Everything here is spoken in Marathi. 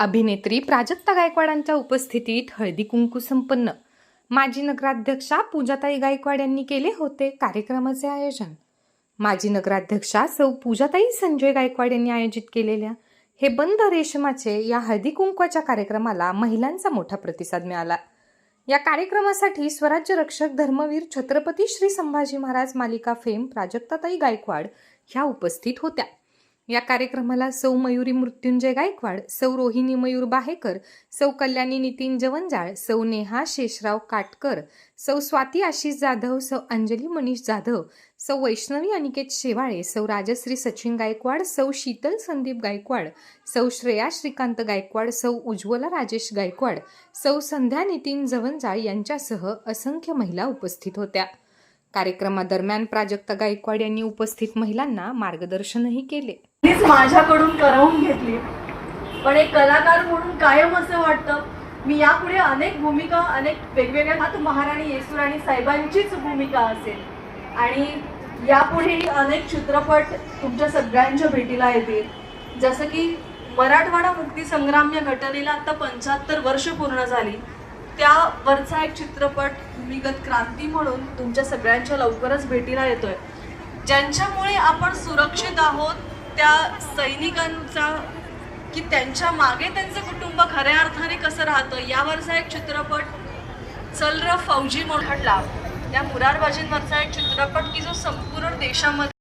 अभिनेत्री प्राजक्ता गायकवाडांच्या उपस्थितीत हळदी कुंकू संपन्न. माजी नगराध्यक्षा पूजाताई गायकवाड यांनी केले होते कार्यक्रमाचे आयोजन. माजी नगराध्यक्षा सौ पूजाताई संजय गायकवाड यांनी आयोजित केलेल्या हे बंद रेशमाचे या हळदी कुंकवाच्या कार्यक्रमाला महिलांचा मोठा प्रतिसाद मिळाला. या कार्यक्रमासाठी स्वराज्य रक्षक धर्मवीर छत्रपती श्री संभाजी महाराज मालिका फेम प्राजक्ताताई गायकवाड ह्या उपस्थित होत्या. या कार्यक्रमाला सौ मयुरी मृत्युंजय गायकवाड सौ रोहिणी मयूर बाहेकर सौ कल्याणी नितीन जवंजाळ सौ नेहा शेषराव काटकर सौ स्वाती आशिष जाधव सौ अंजली मनीष जाधव सौ वैष्णवी अनिकेत शेवाळे सौ राजश्री सचिन गायकवाड सौ शीतल संदीप गायकवाड सौ श्रेया श्रीकांत गायकवाड सौ उज्ज्वला राजेश गायकवाड सौ संध्या नितीन जवंजाळ यांच्यासह असंख्य महिला उपस्थित होत्या. कार्यक्रमादरम्यान प्राजक्ता गायकवाड यांनी उपस्थित महिलांना मार्गदर्शनही केले. तीच माझ्याकडून करवून घेतली. पण एक कलाकार म्हणून कायम असं वाटतं मी यापुढे अनेक भूमिका अनेक वेगवेगळ्या हात महाराणी येसुराणी साहेबांचीच भूमिका असेल. आणि यापुढेही अनेक चित्रपट तुमच्या सगळ्यांच्या भेटीला येतील. जसं की मराठवाडा मुक्तीसंग्राम या घटनेला आता पंच्याहत्तर वर्ष पूर्ण झाली. त्यावरचा एक चित्रपट भूमिगत क्रांती म्हणून तुमच्या सगळ्यांच्या लवकरच भेटीला येतोय. ज्यांच्यामुळे आपण सुरक्षित आहोत त्या सैनिकांचा की त्यांच्या मागे त्यांचं कुटुंब खऱ्या अर्थाने कसं राहतं यावरचा एक चित्रपट चल र फौजी मोठडला त्या मुरारबाजींवरचा एक चित्रपट की जो संपूर्ण देशामध्ये